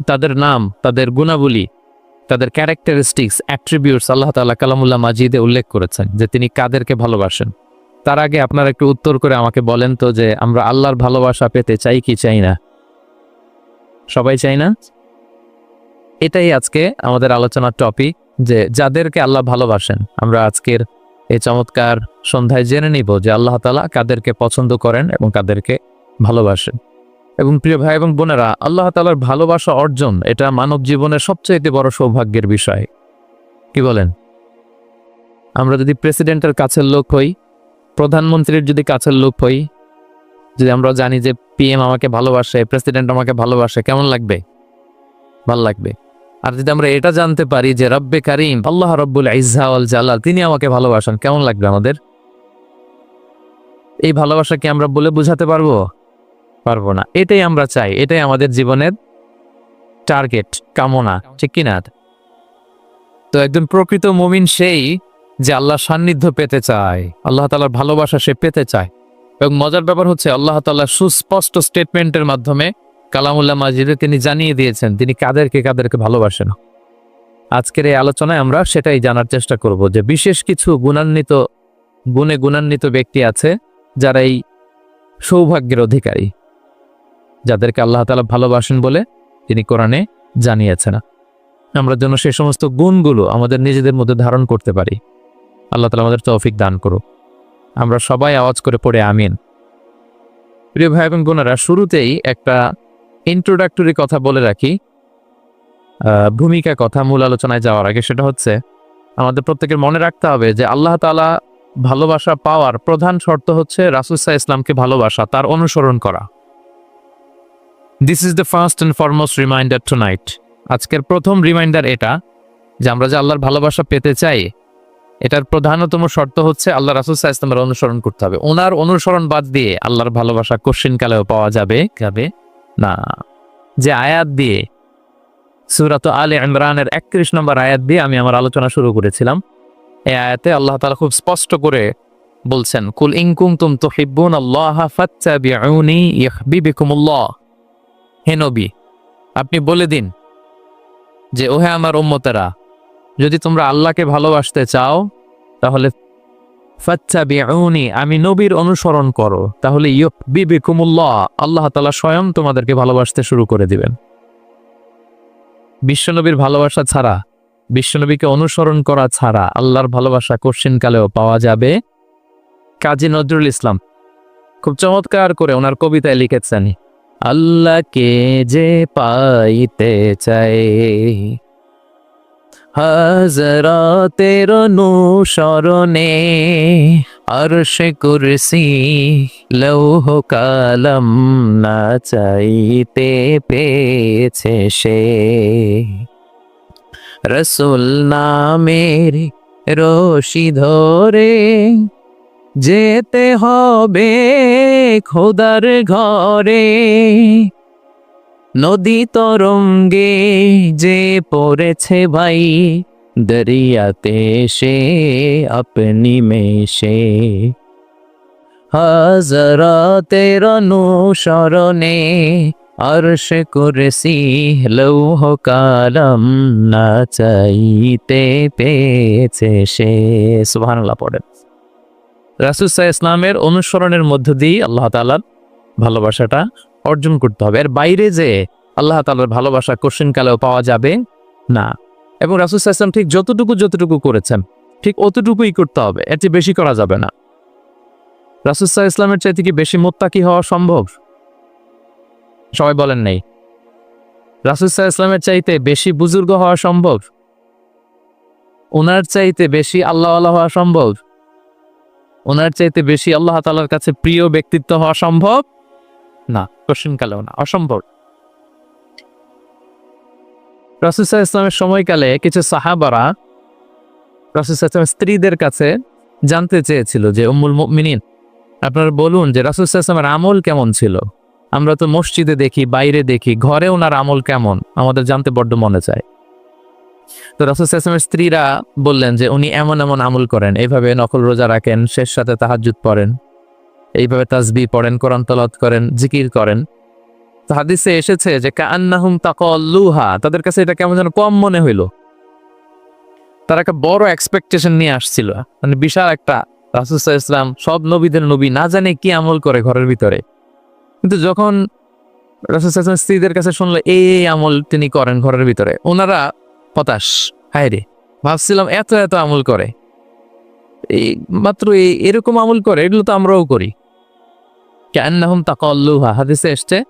তাদের নাম, তাদের গুণাবলী, তাদের ক্যারেক্টারিস্টিক্স অ্যাট্রিবিউটস আল্লাহ তাআলা কালামুল্লাহ মাজিদে উল্লেখ করেছেন যে তিনি কাদেরকে ভালোবাসেন। তার আগে আপনারা একটু উত্তর করে আমাকে বলেন তো যে আমরা আল্লাহর ভালোবাসা পেতে চাই কি চাই না? সবাই চাই না? এটাই আজকে আমাদের আলোচনার টপিক যে যাদেরকে আল্লাহ ভালোবাসেন, আমরা আজকের এই চমৎকার সন্ধ্যায় জেনে নিব যে আল্লাহ তালা কাদেরকে পছন্দ করেন এবং কাদেরকে ভালোবাসেন। এবং প্রিয় ভাই এবং বোনেরা, আল্লাহ তালার ভালোবাসা অর্জন এটা মানব জীবনের সবচেয়ে বড় সৌভাগ্যের বিষয়। কি বলেন? আমরা যদি প্রেসিডেন্টের কাছের লোক হই, প্রধানমন্ত্রীর যদি কাছের লোক হই, যদি আমরা জানি যে পিএম আমাকে ভালোবাসে, প্রেসিডেন্ট আমাকে ভালোবাসে, কেমন লাগবে? ভালো লাগবে। আর যদি আমরা এটা জানতে পারি যে রব্বে কারিম, আল্লাহ রব্বুল ইজাউল জালাল, তিনি আমাকে ভালোবাসেন, কেমন লাগবে আমাদের? এই ভালোবাসা কি আমরা বলে বুঝাতে পারব? পারব না। এটাই আমরা চাই। এটাই আমাদের জীবনের টার্গেট কামনা। ঠিক কিনা? তো একজন প্রকৃত মুমিন সেই যে আল্লাহ সান্নিধ্য পেতে চায়, আল্লাহ তালার ভালোবাসা সে পেতে চায়। এবং মজার ব্যাপার হচ্ছে, আল্লাহ তাল্লাহ সুস্পষ্ট স্টেটমেন্টের মাধ্যমে কালামুল্লাহ মাজিদে তিনি জানিয়ে দিয়েছেন, তিনি কাদেরকে কাদেরকে ভালোবাসেন। আজকের এই আলোচনায় আমরা সেটাই জানার চেষ্টা করব যে বিশেষ কিছু গুণান্বিত, গুণে গুণান্বিত ব্যক্তি আছে যারা এই সৌভাগ্যের অধিকারী। যাদেরকে আল্লাহ তালা ভালোবাসেন বলে তিনি কোরআনে জানিয়েছেন। আমরা যেন সে সমস্ত গুণগুলো আমাদের নিজেদের মধ্যে ধারণ করতে পারি। আল্লাহ তালা আমাদের তৌফিক দান করুক। আমরা সবাই আওয়াজ করে পড়ে আমিন। প্রিয় ভাই এবং বোনেরা, শুরুতেই একটা ইন্ট্রোডাক্টরি কথা বলে রাখি। ভূমিকা কথা মূল আলোচনায় যাওয়ার আগে সেটা হচ্ছে, আমাদের প্রত্যেকের মনে রাখতে হবে যে আল্লাহ তাআলা ভালোবাসা পাওয়ার প্রধান শর্ত হচ্ছে রাসুসাহ ইসলামকে ভালোবাসা, তার অনুসরণ করা। This is the first and foremost reminder tonight আজকের প্রথম রিমাইন্ডার এটা যে আমরা যে আল্লাহর ভালোবাসা পেতে চাই এটার প্রধানতম শর্ত হচ্ছে আল্লাহ রাসুসাহ ইসলামের অনুসরণ করতে হবে। ওনার অনুসরণ বাদ দিয়ে আল্লাহর ভালোবাসা কোশ্চিন কালেও পাওয়া যাবে। যাবে। না। যে আয়াত দিয়ে সুরাত আলে ইমরানের একত্রিশ নম্বর আয়াত দিয়ে আমি আমার আলোচনা শুরু করেছিলাম। এই আয়াতে আল্লাহ তালা খুব স্পষ্ট করে বলছেন কুল ইনকুম তুম তো হিব্বুন আল্লাহ ফাত্তাবিউনি ইহবিবিকুমুল্লাহ হে নবী, আপনি বলে দিন যে, ওহে আমার ওম্মতেরা যদি তোমরা আল্লাহকে ভালোবাসতে চাও, তাহলে আমি নবীর অনুসরণ করো। তাহলে ইহবিবিকুমুল্লাহ আল্লাহ তালা স্বয়ং তোমাদেরকে ভালোবাসতে শুরু করে দিবেন। বিশ্বনবীর ভালোবাসা ছাড়া, বিশ্বনবীকে অনুসরণ করা ছাড়া আল্লাহর ভালোবাসা কঠিন কালেও পাওয়া যাবে। কাজী নজরুল ইসলাম, খুব চমৎকার করে ওনার কবিতায় লিখেছেন আল্লাহকে যে পাইতে চাই হাজরাতের অনুসরণে আরশে কুরসি লৌহ কালম না চাইতে পেয়েছে সে। রসুল নামের রশি ধরে যেতে হবে খোদার ঘরে। নদী তরঙ্গে যে পড়েছে ভাই, দরিয়াতে সে আপনি মেশে। হাজরাতের অনুসরণে আরশ কুরসি লৌহ কালম, না চাইতে পেয়েছে সে। সুবহানাল্লাহ, পড়েন। রাসুসাহ ইসলামের অনুসরণের মধ্য দিয়ে আল্লাহ তালার ভালোবাসাটা অর্জন করতে হবে। এর বাইরে যে আল্লাহ তালার ভালোবাসা কোশ্চিন কালেও পাওয়া যাবে না। এবং রাসুসাহ ইসলাম ঠিক যতটুকু যতটুকু করেছেন, ঠিক অতটুকুই করতে হবে। এর চেয়ে বেশি করা যাবে না। রাসুসাহ ইসলামের চাইতে কি বেশি মোত্তাকি হওয়া সম্ভব? সবাই বলেন নেই। রাসুসাহ ইসলামের চাইতে বেশি বুজুর্গ হওয়া সম্ভব? ওনার চাইতে বেশি আল্লাহ আল্লাহ হওয়া সম্ভব? ওনার চাইতে বেশি আল্লাহ তালার কাছে প্রিয় ব্যক্তিত্ব হওয়া সম্ভব? না কোশ্চিন কালেও না, অসম্ভব। রাসুসাহ ইসলামের সময়কালে কিছু সাহাবারা রাসুসাহ ইসলামের স্ত্রীদের কাছে জানতে চেয়েছিল যে, উম্মুল মিনিন আপনারা বলুন যে রাসুসাহ ইসলামের আমল কেমন ছিল? আমরা তো মসজিদে দেখি, বাইরে দেখি, ঘরে ওনার আমল কেমন? আমাদের জানতে বড্ড মনে চায়। তো রাসুসামের স্ত্রীরা বললেন যে উনি এমন এমন আমল করেন, এইভাবে নকল রোজা রাখেন, শেষ সাথে তাহাজুদ পড়েন, এইভাবে তাজবি পড়েন, কোরআন তলত করেন, জিকির করেন। তো হাদিসে এসেছে যে কান্নাহুম তাকাল্লুহা তাদের কাছে এটা কেমন যেন কম মনে হইল। তারা একটা বড় এক্সপেকটেশন নিয়ে আসছিল। মানে বিশাল একটা রাসুসাহ ইসলাম সব নবীদের নবী না জানে কি আমল করে ঘরের ভিতরে। কিন্তু যখন রাসুসাহ ইসলাম স্ত্রীদের কাছে শুনলো এই এই আমল তিনি করেন ঘরের ভিতরে ওনারা হতাশ। হায় রে, ভাবছিলাম এত এত আমল করে। এই মাত্র এই এরকম আমল করে, এগুলো তো আমরাও করি। কেন্নাহুম তাকাল্লুহা, হাদিসে এসছে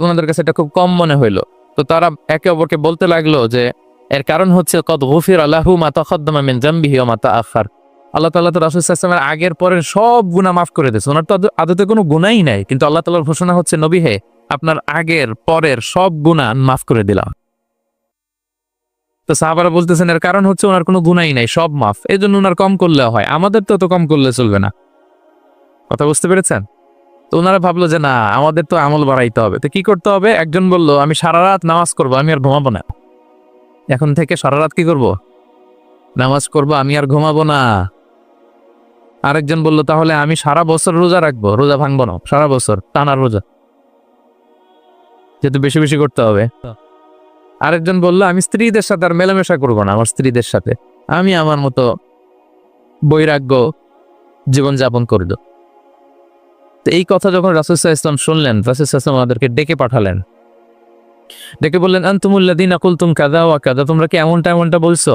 ওনাদের কাছে এটা খুব কম মনে হইল। তো তারা একে অপরকে বলতে লাগল যে, এর কারণ হচ্ছে, কদ গফির আল্লাহু মা তাকদ্দামা মিন জামবিহি ওয়া মা তাআখার আল্লাহ তাআলা তো রাসূল সাল্লাল্লাহু আগের পরের সব গুনাহ মাফ করে দিয়েছে। ওনার তো আদৌ- আদতে কোনো গুনাহই নাই, কিন্তু আল্লাহ তাআলার ঘোষণা হচ্ছে, নবী হে, আপনার আগের পরের সব গুনাহ মাফ করে দিলাম। তো সাহাবারা বলতেছেন, এর কারণ হচ্ছে ওনার কোনো গুনাই নাই, সব মাফ। এই জন্য ওনার কম করলে হয়, আমাদের তো তো কম করলে চলবে না। কথা বুঝতে পেরেছেন? তো ওনারা ভাবলো যে, না, আমাদের তো আমল বাড়াইতে হবে। তো কি করতে হবে? একজন বলল, আমি সারা রাত নামাজ করব, আমি আর ঘুমাবো না। এখন থেকে সারা রাত কি করব? নামাজ করব, আমি আর ঘুমাবো না। আরেকজন বলল, তাহলে আমি সারা বছর রোজা রাখব, রোজা ভাঙবো না, সারা বছর টানার রোজা। যেহেতু বেশি বেশি করতে হবে। আরেকজন বলল, আমি স্ত্রীদের সাথে আর মেলামেশা করব না, আমার স্ত্রীদের সাথে। আমি আমার মতো বৈরাগ্য জীবনযাপন করব। তো এই কথা যখন রাসুসাহ ইসলাম শুনলেন রাসুসাহ ইসলাম আমাদেরকে ডেকে পাঠালেন। ডেকে বললেন আন্তুমুল্লাদিন আকুল তুম কাদা ওয়া কাদা তোমরা কি এমনটা এমনটা বলছো?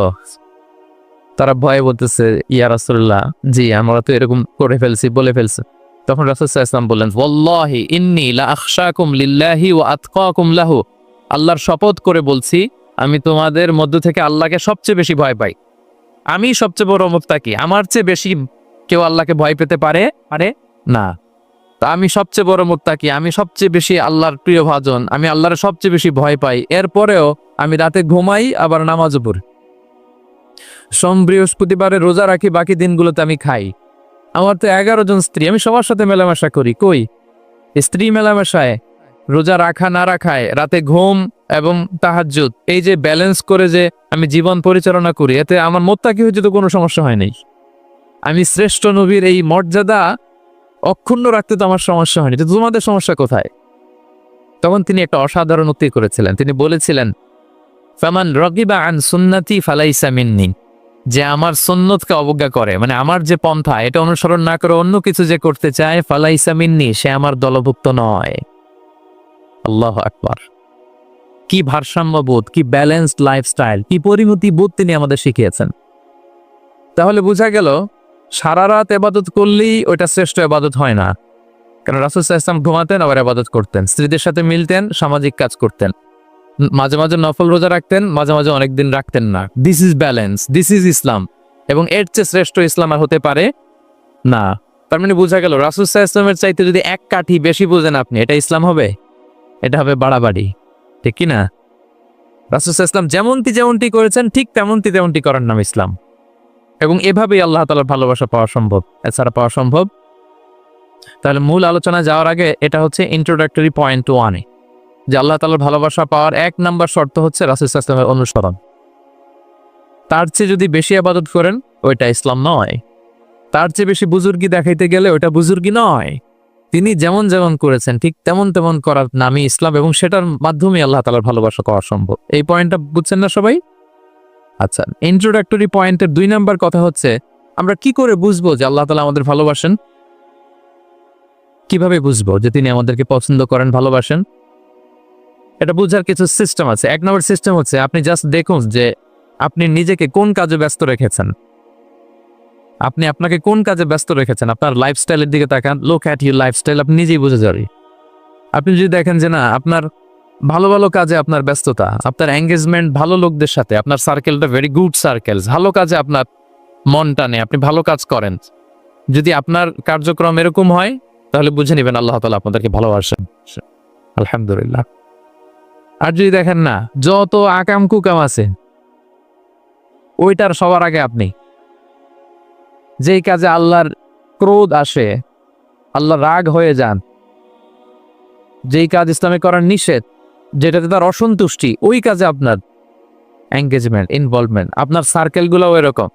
তারা ভয়ে বলতেছে, ইয়া রাসুল্লাহ জি, আমরা তো এরকম করে ফেলছি, বলে ফেলছি। তখন রাসুসাহ ইসলাম বললেন, ওয়াল্লাহি ইন্নী লা আখশাকুম লিল্লাহি ওয়া লাহু। আল্লাহর শপথ করে বলছি, আমি তোমাদের মধ্য থেকে আল্লাহকে সবচেয়ে বেশি ভয় পাই। আমি সবচেয়ে বড় মুক্তাকি আমার চেয়ে বেশি কেউ আল্লাহকে ভয় পেতে পারে? আরে না। তা আমি সবচেয়ে বড় মুত্তাকি আমি সবচেয়ে বেশি আল্লাহর প্রিয় ভাজন। আমি আল্লাহর সবচেয়ে বেশি ভয় পাই। এরপরেও আমি রাতে ঘুমাই, আবার নামাজও পড়ি। সোম বৃহস্পতিবারে রোজা রাখি, বাকি দিনগুলোতে আমি খাই। আমার তো এগারো জন স্ত্রী। আমি সবার সাথে মেলামেশা করি। কই? স্ত্রী মেলামেশায়। রোজা রাখা না রাখায় রাতে ঘুম এবং তাহাজ্জুদ। এই যে ব্যালেন্স করে যে আমি জীবন পরিচালনা করি, এতে আমার মোত্তাকি হয়েছে তো কোনো সমস্যা হয় নাই। আমি শ্রেষ্ঠ নবীর এই মর্যাদা অক্ষুণ্ণ রাখতে তো আমার সমস্যা হয়নি। তোমাদের সমস্যা কোথায়? তখন তিনি একটা অসাধারণ উক্তি করেছিলেন। তিনি বলেছিলেন, ফামান রগিবা আন সুন্নাতি ফালাইসা মিন্নি। যে আমার সুন্নতকে অবজ্ঞা করে মানে আমার যে পন্থা, এটা অনুসরণ না করে অন্য কিছু যে করতে চায়, ফালাইসা মিন্নি, সে আমার দলভুক্ত নয়। আল্লাহ আকবার। কি ভারসাম্যবোধ কি ব্যালেন্সড লাইফস্টাইল কি পরিণতি বোধ তিনি আমাদের শিখিয়েছেন। তাহলে বোঝা গেল, সারা রাত এবাদত করলেই ওইটা শ্রেষ্ঠ এবাদত হয় না। কারণ রাসুল ইসলাম ঘুমাতেন, আবার এবাদত করতেন। স্ত্রীদের সাথে মিলতেন, সামাজিক কাজ করতেন। মাঝে মাঝে নফল রোজা রাখতেন, মাঝে মাঝে অনেকদিন রাখতেন না। This is balance this is Islam এবং এর চেয়ে শ্রেষ্ঠ ইসলাম আর হতে পারে না। তার মানে বোঝা গেল, রাসুল ইসলামের চাইতে যদি এক কাঠি বেশি বুঝেন আপনি, এটা ইসলাম হবে? এটা হবে বাড়াবাড়ি, ঠিক কি না? রাসুল ইসলাম যেমনটি যেমনটি করেছেন, ঠিক তেমনটি তেমনটি করার নাম ইসলাম। এবং এভাবেই আল্লাহ তালার ভালোবাসা পাওয়া সম্ভব, এছাড়া পাওয়া সম্ভব। তাহলে মূল আলোচনা যাওয়ার আগে এটা হচ্ছে ইন্ট্রোডাক্টরি পয়েন্ট ওয়ানে যে আল্লাহ তালার ভালোবাসা পাওয়ার এক নাম্বার শর্ত হচ্ছে রাসুল ইসলামের অনুসরণ। তার চেয়ে যদি বেশি আবাদত করেন, ওইটা ইসলাম নয়। তার চেয়ে বেশি বুজুর্গি দেখাইতে গেলে ওইটা বুজুর্গি নয়। তিনি যেমন যেমন করেছেন, ঠিক তেমন তেমন করার নামই ইসলাম এবং সেটার মাধ্যমে আল্লাহ তালার ভালোবাসা পাওয়া সম্ভব। এই পয়েন্টটা বুঝছেন না সবাই? আচ্ছা ইন্ট্রোডাক্টরি পয়েন্টের দুই নাম্বার কথা হচ্ছে, আমরা কি করে বুঝব যে আল্লাহ তালা আমাদের ভালোবাসেন? কীভাবে বুঝব যে তিনি আমাদেরকে পছন্দ করেন, ভালোবাসেন? এটা বুঝার কিছু সিস্টেম আছে। এক নম্বর সিস্টেম হচ্ছে আপনি জাস্ট দেখুন যে আপনি নিজেকে কোন কাজে ব্যস্ত রেখেছেন। আপনি আপনাকে কোন কাজে ব্যস্ত রেখেছেন? আপনার লাইফস্টাইলের দিকে তাকান লোক অ্যাট ইউর লাইফস্টাইল আপনি নিজেই বুঝে যাবেন। আপনি যদি দেখেন যে না, আপনার ভালো ভালো কাজে আপনার ব্যস্ততা, আপনার এঙ্গেজমেন্ট ভালো লোকদের সাথে, আপনার সার্কেলটা ভেরি গুড সার্কেল ভালো কাজে আপনার মন টানে, আপনি ভালো কাজ করেন। যদি আপনার কার্যক্রম এরকম হয়, তাহলে বুঝে নেবেন আল্লাহ তালা আপনাদেরকে ভালোবাসেন। আলহামদুলিল্লাহ। আর যদি দেখেন না, যত আকাম কুকাম আছে, ওইটার সবার আগে আপনি যেই কাজে আল্লাহর ক্রোধ আসে, আল্লাহ রাগ হয়ে যান। যেই কাজ ইসলামে করার নিষেধ, যেটাতে তার অসন্তুষ্টি, ওই কাজে আপনার এঙ্গেজমেন্ট ইনভলভমেন্ট আপনার সার্কেলগুলোও এরকম।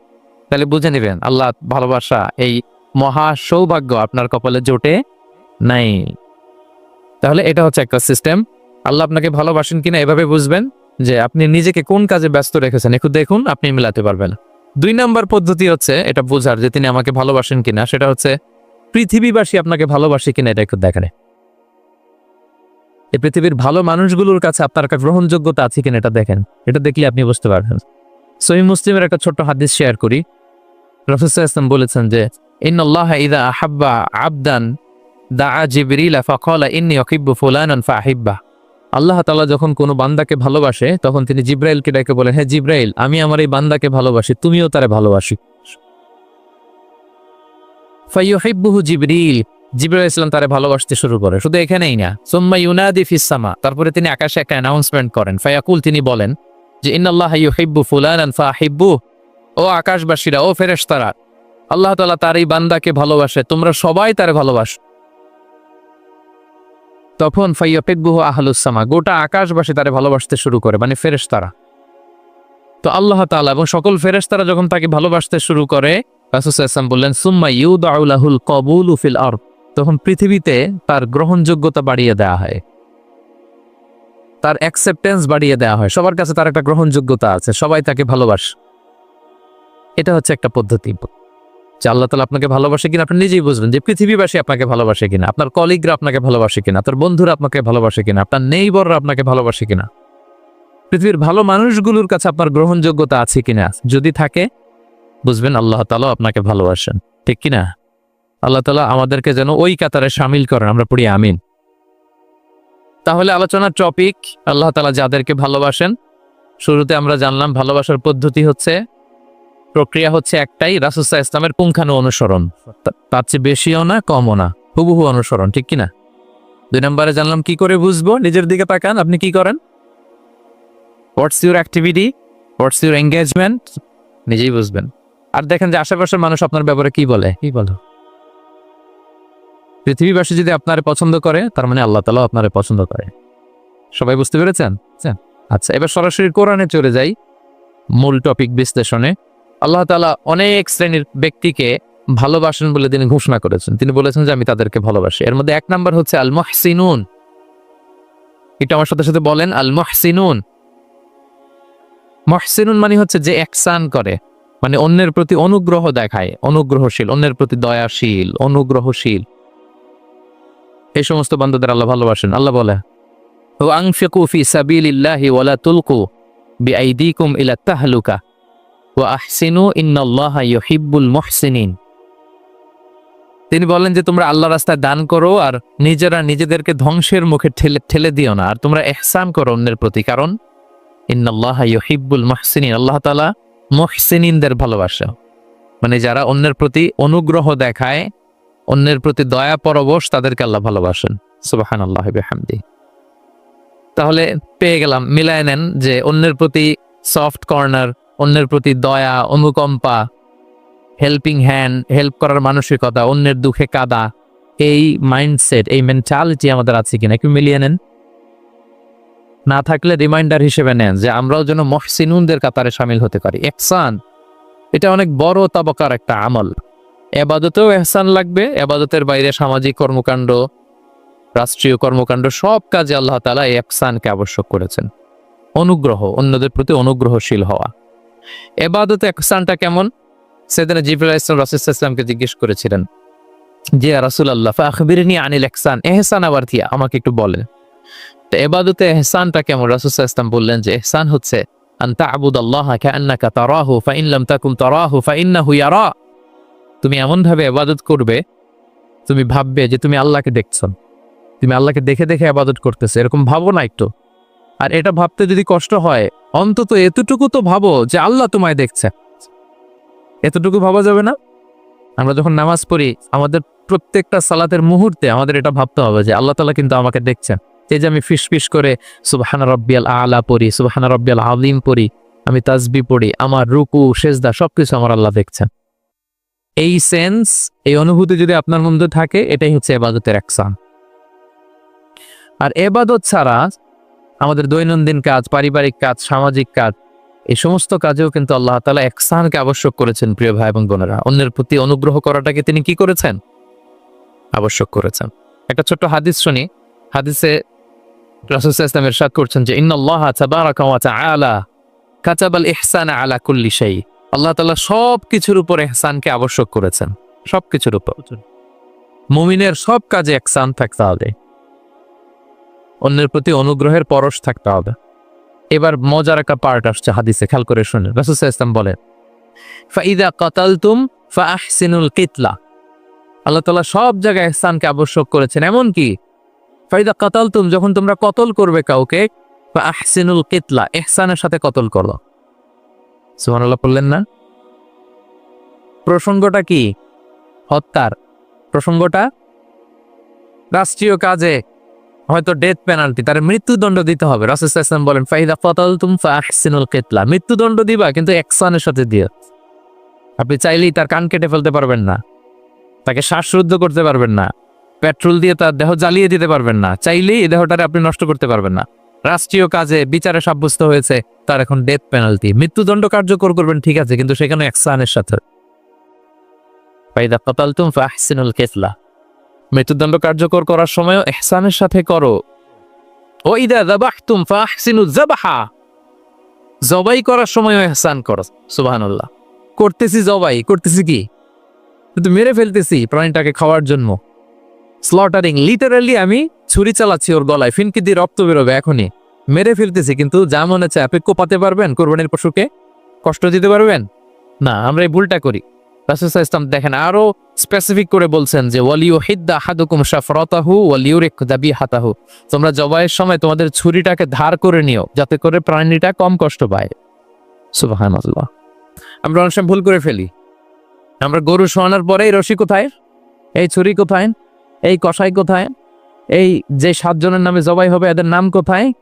তাহলে বুঝে নেবেন, আল্লাহ ভালোবাসা এই মহা সৌভাগ্য আপনার কপালে জোটে নাই। তাহলে এটা হচ্ছে একটা সিস্টেম আল্লাহ আপনাকে ভালোবাসেন কিনা এভাবে বুঝবেন যে আপনি নিজেকে কোন কাজে ব্যস্ত রেখেছেন, একটু দেখুন, আপনি মিলাতে পারবেন। দুই নাম্বার পদ্ধতি হচ্ছে, এটা বোঝার যে তিনি আমাকে ভালোবাসেন কিনা, সেটা হচ্ছে পৃথিবীবাসী আপনাকে ভালোবাসে কিনা, এটা একটু দেখেন। এই পৃথিবীর ভালো মানুষগুলোর কাছে আপনার গ্রহণযোগ্যতা আছে কিনা, এটা দেখেন। এটা দেখলে আপনি বুঝতে পারবেন। সহি মুসলিমের একটা ছোট্ট হাদিস শেয়ার করি। রফিসা ইসলাম বলেছেন যে ইন ইদা আহাব্বা আবদান দা জিবরিলা ফাকালা ইন্নি অকিব্বু ফুলানান ফাহিব্বা। আল্লাহ তাআলা যখন কোনো বান্দাকে ভালোবাসে, তখন তিনি জিব্রাইলকে ডেকে বলেন হ্যাঁ জিব্রাইল, আমি আমার এই বান্দাকে ভালোবাসি, তুমিও তারে ভালোবাসি। ফাইয়ুহিব্বুহু জিবরিল, জিব্রাইল ইসলাম তারে ভালোবাসতে শুরু করে। শুধু এখানেই না, সুম্মা ইউনাদি ফিস সামা, তারপরে তিনি আকাশে একটা অ্যানাউন্সমেন্ট করেন। ফায়াকুল, তিনি বলেন যে, ইন্নাল্লাহ ইউহিব্বু ফুলানান ফাহিব্বু। ও আকাশবাসীরা, ও ফেরেশতারা, আল্লাহ তাআলা তার এই বান্দাকে ভালোবাসে, তোমরা সবাই তারে ভালোবাসো। তখন ফাইয়াফিব্বুহু আহলুস সামা গোটা আকাশবাসী তারে ভালোবাসতে শুরু করে মানে ফেরেশতারা। তো আল্লাহ তাআলা এবং সকল ফেরেশতারা যখন তাকে ভালোবাসতে শুরু করে, রাসূল বললেন, সুম্মা ইউদাউলাহুল কবুল উফিল আরদ। তখন পৃথিবীতে তার গ্রহণযোগ্যতা বাড়িয়ে দেওয়া হয়। তার অ্যাকসেপ্টেন্স বাড়িয়ে দেওয়া হয়। সবার কাছে তার একটা গ্রহণযোগ্যতা আছে, সবাই তাকে ভালোবাসে। এটা হচ্ছে একটা পদ্ধতি। যে আল্লাহ তালা আপনাকে ভালোবাসে কিনা, আপনি নিজেই বুঝবেন যে পৃথিবীবাসী আপনাকে ভালোবাসে কিনা, আপনার কলিগরা আপনাকে ভালোবাসে কিনা, আপনার বন্ধুরা আপনাকে ভালোবাসে কিনা, আপনার নেইবররা আপনাকে ভালোবাসে কিনা। পৃথিবীর ভালো মানুষগুলোর কাছে আপনার গ্রহণযোগ্যতা আছে কিনা? যদি থাকে, বুঝবেন আল্লাহ তালা আপনাকে ভালোবাসেন। ঠিক কিনা? আল্লাহ তালা আমাদেরকে যেন ওই কাতারে সামিল করেন। আমরা পড়ি আমিন। তাহলে আলোচনার টপিক আল্লাহ তালা যাদেরকে ভালোবাসেন, শুরুতে আমরা জানলাম ভালোবাসার পদ্ধতি হচ্ছে প্রক্রিয়া হচ্ছে একটাই রাসুসা ইসলামের পুঙ্খানু অনুসরণ। তার চেয়ে বেশিও না, কমও না। হুবহু অনুসরণ, ঠিক কিনা? দুই নম্বরে জানলাম, কি করে বুঝব? নিজের দিকে তাকান, আপনি কি করেন? What's your activity what's your engagement নিজেই বুঝবেন। আর দেখেন যে আশেপাশের মানুষ আপনার ব্যাপারে কি বলে? কি বলো? পৃথিবীবাসী যদি আপনারে পছন্দ করে, তার মানে আল্লাহ তালা আপনারে পছন্দ করে। সবাই বুঝতে পেরেছেন? আচ্ছা এবার সরাসরি কোরআনে চলে যাই। মূল টপিক বিশ্লেষণে। আল্লাহ তালা অনেক শ্রেণির ব্যক্তিকে ভালোবাসেন বলে তিনি ঘোষণা করেছেন। তিনি বলেছেন যে, আমি তাদেরকে ভালোবাসি। এর মধ্যে এক নাম্বার হচ্ছে আল মহসিনুন এটা আমার সাথে সাথে বলেন আল মহসিনুন মহসিনুন মানে হচ্ছে যে, একসান করে। মানে অন্যের প্রতি অনুগ্রহ দেখায়, অনুগ্রহশীল, অন্যের প্রতি দয়াশীল, অনুগ্রহশীল। এই সমস্ত বান্ধবদের আল্লাহ ভালোবাসেন। আল্লাহ বলে ও আংফিকু ফি সাবিলিল্লাহি ওয়ালা তুলকু বিআইদিকুম ইলা তাহলুকা। তিনি বলেন যে, তোমরা আল্লাহ রাস্তায় দান করো আর নিজেরা নিজেদেরকে ধ্বংসের মুখে ঠেলে ঠেলে দিও না। আর তোমরা এহসান করো অন্যের প্রতি। কারণ ইন্নাল্লাহা ইউহিব্বুল মুহসিনিন। আল্লাহ তাআলা মুহসিনিনদের ভালোবাসে মানে যারা অন্যের প্রতি অনুগ্রহ দেখায়, অন্যের প্রতি দয়া পরবশ তাদেরকে আল্লাহ ভালোবাসেন। সুবাহান আল্লাহ বিহামদি। তাহলে পেয়ে গেলাম, মিলায় নেন যে, অন্যের প্রতি সফট কর্নার অন্যের প্রতি দয়া, অনুকম্পা হেল্পিং হ্যান্ড হেল্প করার মানসিকতা, অন্যের দুঃখে কাদা, এই মাইন্ডসেট এই মেন্টালিটি আমাদের আছে কিনা? একটু মিলিয়ে নেন। না থাকলে রিমাইন্ডার হিসেবে নেন যে আমরাও যেন মহসিনুনদের কাতারে সামিল হতে পারি। এহসান, এটা অনেক বড় তাবকার একটা আমল। এবাদতেও এহসান লাগবে, এবাদতের বাইরে সামাজিক কর্মকাণ্ড, রাষ্ট্রীয় কর্মকাণ্ড, সব কাজে আল্লাহ তালা এই এহসানকে আবশ্যক করেছেন। অনুগ্রহ, অন্যদের প্রতি অনুগ্রহশীল হওয়া। এবাদতে এহসানটা কেমন? সেদিন জিবুল ইসলাম রাসুল ইসলামকে জিজ্ঞেস করেছিলেন, যে রাসুল আল্লাহ আখবিরনি আনিল এহসান এহসান আবার কি আমাকে একটু বলেন। তো এবাদতে এহসানটা কেমন? রাসুল ইসলাম বললেন যে এহসান হচ্ছে, আন তা'বুদ আল্লাহ ইবাদত করবে, তুমি ভাববে যে তুমি আল্লাহকে দেখছ। তুমি আল্লাহকে দেখে দেখে ইবাদত করতেছো। এরকম ভাবো না একটু। আর এটা ভাবতে যদি কষ্ট হয়, অন্তত এতটুকু তো ভাবো যে আল্লাহ তোমায় দেখছে। এতটুকু ভাবা যাবে না? আমরা যখন নামাজ পড়ি, আমাদের প্রত্যেকটা সালাতের মুহূর্তে আমাদের এটা ভাবতে হবে যে আল্লাহ তালা কিন্তু আমাকে দেখছেন। এই যে আমি ফিস ফিস করে সুবাহানা রব্বিয়াল আলা পড়ি, সুবাহানা রব্বিয়াল আলিম পড়ি, আমি তাজবি পড়ি, আমার রুকু, সেজদা, সবকিছু আমার আল্লাহ দেখছেন। এই সেন্স, এই অনুভূতি যদি আপনার মধ্যে থাকে, এটাই হচ্ছে এবাদতের একসান আর এবাদত ছাড়া আমাদের দৈনন্দিন কাজ, পারিবারিক কাজ, সামাজিক কাজ, এই সমস্ত কাজেও কিন্তু আল্লাহ তালা একসানকে আবশ্যক করেছেন, প্রিয় ভাই এবং বোনেরা। অন্যের প্রতি অনুগ্রহ করাটাকে তিনি কি করেছেন? আবশ্যক করেছেন। একটা ছোট্ট হাদিস শুনি। হাদিসে রাসূল ইসলাম করছেন যে তাআলা কাতাবাল ইহসান আলা কুল্লি আল্লাহ তাআলা সব কিছুর উপর ইহসানকে আবশ্যক করেছেন। সব কিছুর উপর। মুমিনের সব কাজে ইহসান থাকতে হবে। অন্যের প্রতি অনুগ্রহের পরশ থাকতে হবে। এবার মজার একটা পার্ট আসছে হাদিসে, খেয়াল করে শুনে রাসূল ইসলাম বলেন, ফাইদা কাতালতুম ফাহসিনুল কিতলা। আল্লাহ তাআলা সব জায়গায় ইহসানকে আবশ্যক করেছেন। এমন কি? ফাইদা কাতালতুম, যখন তোমরা কতল করবে কাউকে, ফাহসিনুল কিতলা এহসানের সাথে কতল করো। সুবহানাল্লাহ বললেন না। প্রসঙ্গটা কি? হত্যার। প্রসঙ্গটা? রাষ্ট্রীয় কাজে হয়তো ডেথ পেনাল্টি তার মৃত্যুদণ্ড দিতে হবে। ওয়াসাল্লাম বলেন, ফাইদা কাতালতুম ফাহসিনুল কিতলা। মৃত্যুদণ্ড দিবা, কিন্তু ইহসানের সাথে দিও। আপনি চাইলেই তার কান কেটে ফেলতে পারবেন না। তাকে শ্বাসরুদ্ধ করতে পারবেন না। পেট্রোল দিয়ে তার দেহ জ্বালিয়ে দিতে পারবেন না। চাইলেই এই দেহটারে আপনি নষ্ট করতে পারবেন না। রাষ্ট্রীয় কাজে বিচারে সাব্যস্ত হয়েছে, তার এখন ডেথ পেনাল্টি মৃত্যুদণ্ড কার্যকর করবেন, ঠিক আছে, কিন্তু সেখানে একসানের সাথে। ফাইদা কাতালতুম ফাহসিনুল কিতলা। মৃত্যুদণ্ড কার্যকর করার সময় এহসানের সাথে করো। ও জবাই করার সময় এহসান করো, সুবহানাল্লাহ। করতেছি জবাই, করতেছি কি? কিন্তু মেরে ফেলতেছি প্রাণীটাকে খাওয়ার জন্য। স্লটারিং লিটারালি আমি ছুরি চালাচ্ছি ওর গলায়, ফিনকি দিয়ে রক্ত বেরোবে এখনই। মেরে ফেলতেছি কিন্তু যা মনে চায় আপনি কোপাতে পারবেন, কোরবানির পশুকে কষ্ট দিতে পারবেন? না, আমরা এই ভুলটা করি। রাসূল সাল্লাল্লাহু দেখেন, আরও স্পেসিফিক করে বলছেন যে ওয়ালিউ হিদ্দা হাদুকুম শাফরাতাহু ওয়ালিউরিক দাবিহাতাহু। তোমরা জবাইয়ের সময় তোমাদের ছুরিটাকে ধার করে নিও, যাতে করে প্রাণীটা কম কষ্ট পায়। সুবহানাল্লাহ। আমরা অনেক সময় ভুল করে ফেলি। আমরা গরু শোয়ানোর পরে এই রশি কোথায়? এই ছুরি কোথায়? এই কষাই কোথায়? এই যে সাতজনের নামে জবাই হবে, এদের নাম কোথায়?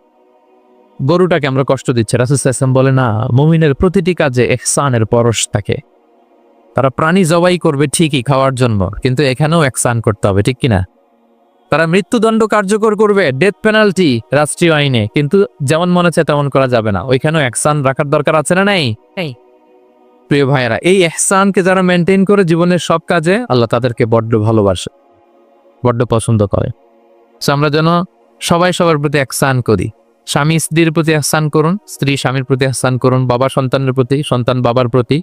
গরুটাকে আমরা কষ্ট দিচ্ছি। রাসুসাম বলে, না, মুমিনের প্রতিটি কাজে এহসানের পরশ থাকে। তারা প্রাণী জবাই করবে ঠিকই খাওয়ার জন্য কিন্তু এখানেও এহসান করতে হবে ঠিক কিনা? তারা মৃত্যুদণ্ড কার্যকর করবে ডেথ পেনাল্টি রাষ্ট্রীয় আইনে কিন্তু যেমন মনে হচ্ছে তেমন করা যাবে না। ওইখানেও এহসান রাখার দরকার আছে না নাই? প্রিয় ভাইয়েরা এই এহসানকে যারা মেনটেন করে জীবনের সব কাজে আল্লাহ তাদেরকে বড্ড ভালোবাসে বড্ড পছন্দ করে। So আমরা যেন সবাই সবার প্রতি এহসান করি। স্বামী স্ত্রীর প্রতি এহসান করুন স্ত্রী স্বামীর প্রতি এহসান করুন বাবা সন্তানের প্রতি সন্তান বাবার প্রতি।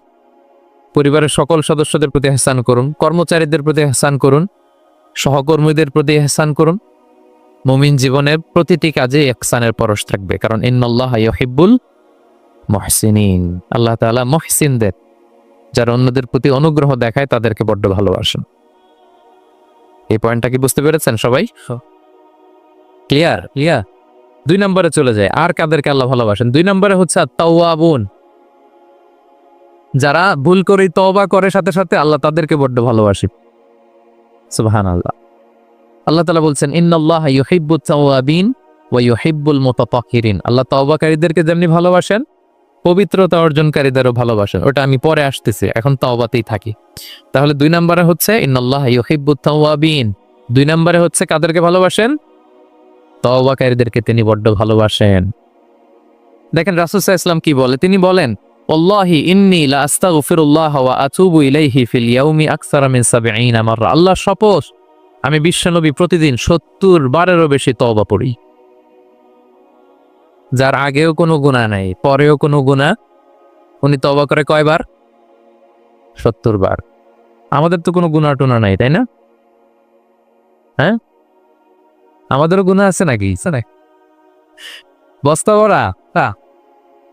পরিবারের সকল সদস্যদের প্রতি এহসান করুন কর্মচারীদের প্রতি এহসান করুন সহকর্মীদের প্রতি এহসান করুন। মুমিন জীবনের প্রতিটি কাজে এহসানের পরশ থাকবে কারণ ইন্নাল্লাহ ইউহিব্বুল মহসিনিন। আল্লাহ তাআলা মহসিনদের যারা অন্যদের প্রতি অনুগ্রহ দেখায় তাদেরকে বড্ড ভালোবাসেন। এই পয়েন্টটা কি বুঝতে পেরেছেন সবাই? ক্লিয়ার? ক্লিয়ার। দুই নম্বরে চলে যায় আর কাদেরকে আল্লাহ ভালোবাসেন? দুই নম্বরে হচ্ছে তাওয়াবুন যারা ভুল করে তওবা করে সাথে সাথে আল্লাহ তাদেরকে বড্ড ভালোবাসে। সুবহানাল্লাহ। আল্লাহ তাআলা বলছেন, ইন্নাল্লাহ ইউহিব্বুত তাওয়াবিন ওয়া আল্লাহ তওবাকারীদেরকে যেমনি ভালোবাসেন, পবিত্রতা অর্জনকারীদেরও ভালোবাসেন ওটা আমি পরে আসতেছি, এখন তাওবাতেই থাকি। তাহলে দুই নম্বরে হচ্ছে তাওয়াবিন। দুই নম্বরে হচ্ছে, কাদেরকে ভালোবাসেন? তওবাকারীদেরকে তিনি বড্ড ভালোবাসেন। দেখেন সাল্লাল্লাহু আলাইহি কি বলে? তিনি বলেন ওয়াল্লাহি ইন্নী লা আস্তাগফিরুল্লাহ ওয়া আতুবু ইলাইহি ফিল ইয়াউমি আকসারা 70 মাররা আল্লাহ শপথ আমি বিশ্বনবী প্রতিদিন 70 বারেরও বেশি তওবা পড়ি। যার আগেও কোনো গুনাহ নাই, পরেও কোনো গুনাহ। উনি তওবা করে কয়বার? সত্তর বার। আমাদের তো কোনো গুণা টুনা নাই, তাই না? হ্যাঁ? আমাদেরও গুণা আছে নাকি? বস্তা ভরা? তা।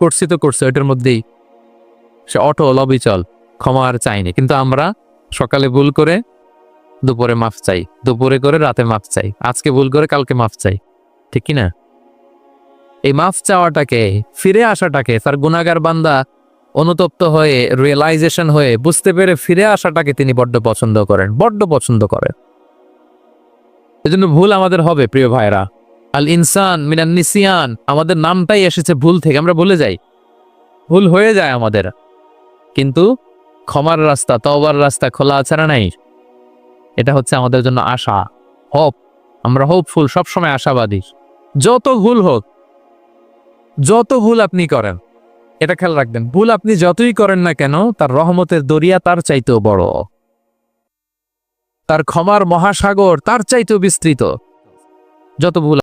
করছি তো করছে এটার মধ্যেই। সে অটো লবিচল ক্ষমা আর চাইনি। কিন্তু আমরা সকালে ভুল করে দুপুরে মাফ চাই, দুপুরে করে রাতে মাফ চাই, আজকে ভুল করে কালকে মাফ চাই, ঠিক কি না? এই মাফ চাওয়াটাকে, ফিরে আসাটাকে, তার গুনাগার বান্দা অনুতপ্ত হয়ে রিয়েলাইজেশন হয়ে, বুঝতে পেরে ফিরে আসাটাকে তিনি বড্ড পছন্দ করেন, বড্ড পছন্দ করেন। এজন্য ভুল আমাদের হবে, প্রিয় ভাইরা আল ইনসান মিনান নিসিয়ান, আমাদের নামটাই এসেছে ভুল থেকে, আমরা ভুলে যাই। ভুল হয়ে যায় আমাদের। কিন্তু ক্ষমার রাস্তা, তওবার রাস্তা খোলা আছে না নাই? এটা হচ্ছে আমাদের জন্য আশা হোপ আমরা হোপফুল সবসময় আশাবাদী। যত ভুল হোক, যত ভুল আপনি করেন, এটা খেয়াল রাখবেন, ভুল আপনি যতই করেন না কেন, তার রহমতের দরিয়া তার চাইতেও বড়। তার ক্ষমার মহাসাগর তার চাইতেও বিস্তৃত। যত ভুল